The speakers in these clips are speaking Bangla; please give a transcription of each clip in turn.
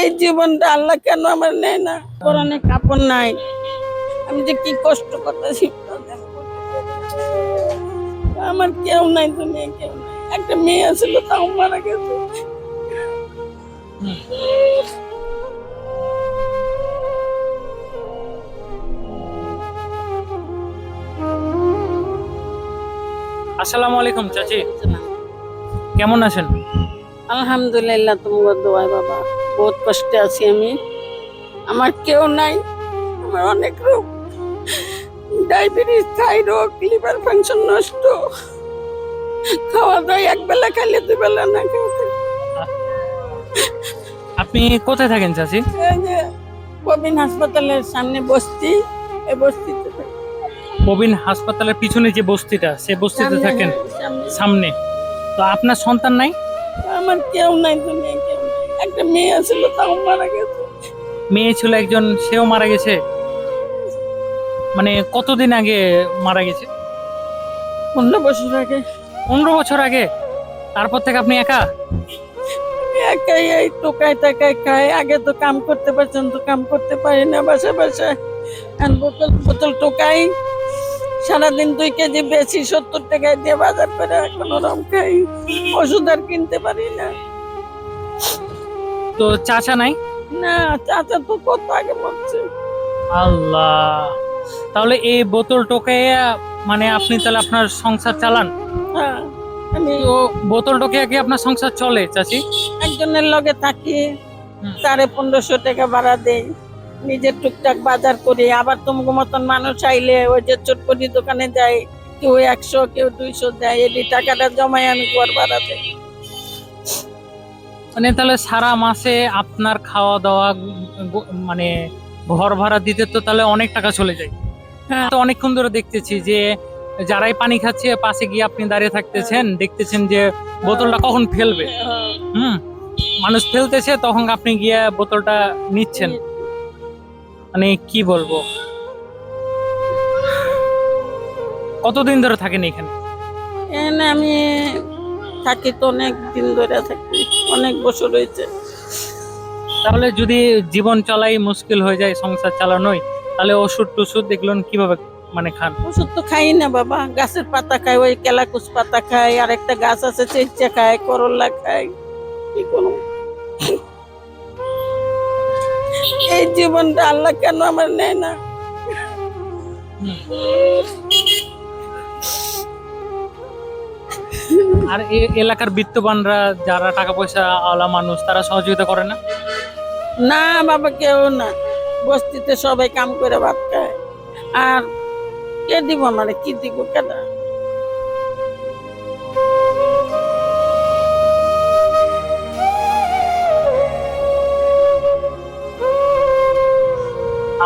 এই জীবনটা আল্লাহ কেন আমার নেয় না? কোরআনে কাপড় নাই। আমি যে কি কষ্ট করতেছি। আমার কেউ নাই তুমি কেউ নাই। একটা মেয়ে ছিল, তাও মারা গেছে। আসসালামু আলাইকুম, চাচি। কেমন আছেন? আলহামদুলিল্লাহ তোমার দোয়াই বাবা। বহুত কষ্টে আছি আমি। আমার কেউ নাই আমার অনেক রোগ। ডায়াবেটিস থাইরয়েড লিভার ফাংশন নষ্ট। খাওয়া দাওয়া এক বেলা খাইলে দুই বেলা না খাওয়া আপনি কোথায় থাকেন এই প্রবীণ হাসপাতালের সামনে বসতি এই বস্তিতে। প্রবীণ হাসপাতালের পিছনে যে বস্তিটা সে বস্তিতে থাকেন। সামনে। তো আপনার সন্তান নাই? আমার কেউ নাই তুমি কেউ নাই। একটা মেয়ে ছিল তাও মারা গেছে। মেয়ে ছিল একজন সেও মারা গেছে? মানে কতদিন আগে মারা গেছে? পনেরো বছর আগে। পনেরো বছর আগে? তারপর থেকে আপনি একা? একাই এই টোকায় টাকায় খায়। আগে তো কাম করতে পারছেন তো কাম করতে পারি না। বাসা বাসায়। বোতল বোতল টোকাই। সারাদিন দুই কেজি বেশি সত্তর টাকায় দিয়ে বাজার করে এখন ওরম খাই। ওষুধ আর কিনতে পারি না। তো চাচা নাই? না চাচা তো কত আগে বলছে আল্লাহ। তাহলে এই বোতল টোকে মানে আপনি তাহলে আপনার সংসার চালান? হ্যাঁ তো বোতল টোকে কি আপনার সংসার চলে চাচি? একজনের লগে থাকি। তারে পনেরোশো টাকা ভাড়া দেই। নিজের টুকটাক বাজার করি আবার তোমাকে মতন মানুষ আইলে ওই যে চটপটি দোকানে যাই কেউ একশো কেউ দুইশো দেয় এটি টাকাটা জমাই আমি ঘর দেই। মানে তাহলে সারা মাসে আপনার খাওয়া দাওয়া মানে ঘর ভাড়া দিতে তো তাহলে অনেক টাকা চলে যায়। হ্যাঁ। তো অনেকক্ষণ ধরে দেখতেছি যে যারাই পানি খাচ্ছে পাশে গিয়ে আপনি দাঁড়িয়ে থাকতেছেন দেখতেছেন যে বোতলটা কখন ফেলবে। হুম মানুষ ফেলতেছে তখন আপনি গিয়ে বোতলটা নিচ্ছেন। মানে কি বলব? কতদিন ধরে থাকেন এখানে? এখানে আমি থাকি তো অনেক দিন ধরে থাকি অনেক বছর হয়েছে। তাহলে যদি জীবন চলাই মুশকিল হয়ে যায় সংসার চালানোই তাহলে ওষুধ টষুধ দেখলেন কীভাবে মানে খান? ওষুধ তো খাই না বাবা গাছের পাতা খাই ওই কেলাকুচ পাতা খাই আর একটা গাছ আছে চেঁচা খায় করল্লা খাই কি করব? এই জীবনটা আল্লাহ কেন আমার নেয় না? আর এলাকার বিত্তবানরা যারা টাকা পয়সা আলা মানুষ তারা সহযোগিতা করে না? না বাবা কেউ না। বস্তিতে সবাই কাম করে ভাত খায়। আর কে দিব মানে কি দিব কেন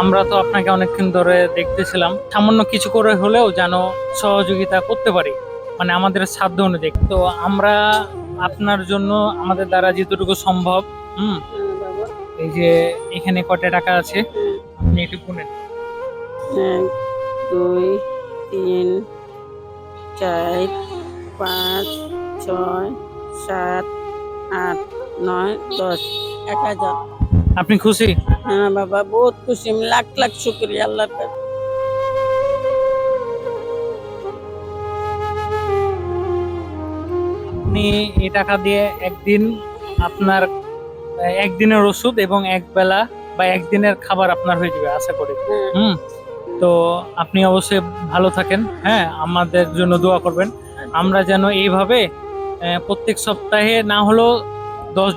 আমরা তো আপনাকে অনেকক্ষণ ধরে দেখতেছিলাম। সামান্য কিছু করে হলেও যেন সহযোগিতা করতে পারি মানে আমাদের সাধ্য অনুযায়ী। তো আমরা আপনার জন্য আমাদের দ্বারা যতটুকু সম্ভব, হুম, এই যে এখানে কটা টাকা আছে, আপনি একটু গুনেন এক, দুই, তিন, চার, পাঁচ, ছয়, সাত, আট, নয়, দশ, এক হাজার। আপনি খুশি? হ্যাঁ বাবা বহুত খুশি। আমি লাখ লাখ শুক্রিয়া আল্লাহর কাছে আপনি এই টাকা দিয়ে একদিন আপনার একদিনের ওষুধ এবং এক বেলা বা একদিনের খাবার আপনার হয়ে যাবে আশা করি। হ্যাঁ, হুম? তো আপনি অবশ্যই ভালো থাকেন। হ্যাঁ আমাদের জন্য দোয়া করবেন। আমরা যেন এইভাবে প্রত্যেক সপ্তাহে না হলেও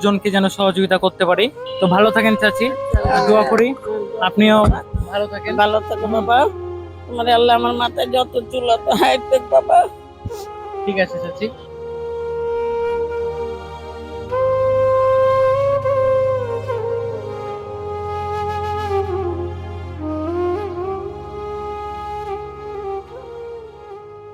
জনকে যেন সহযোগিতা করতে পারি। তো ভালো থাকেন চাচি দোয়া করি। আপনিও ভালো থাকেন। ভালো থাকো বাবা। তোমার আল্লাহ আমার মাথায় যত চুল হাইট দেখ বাবা। ঠিক আছে চাচি।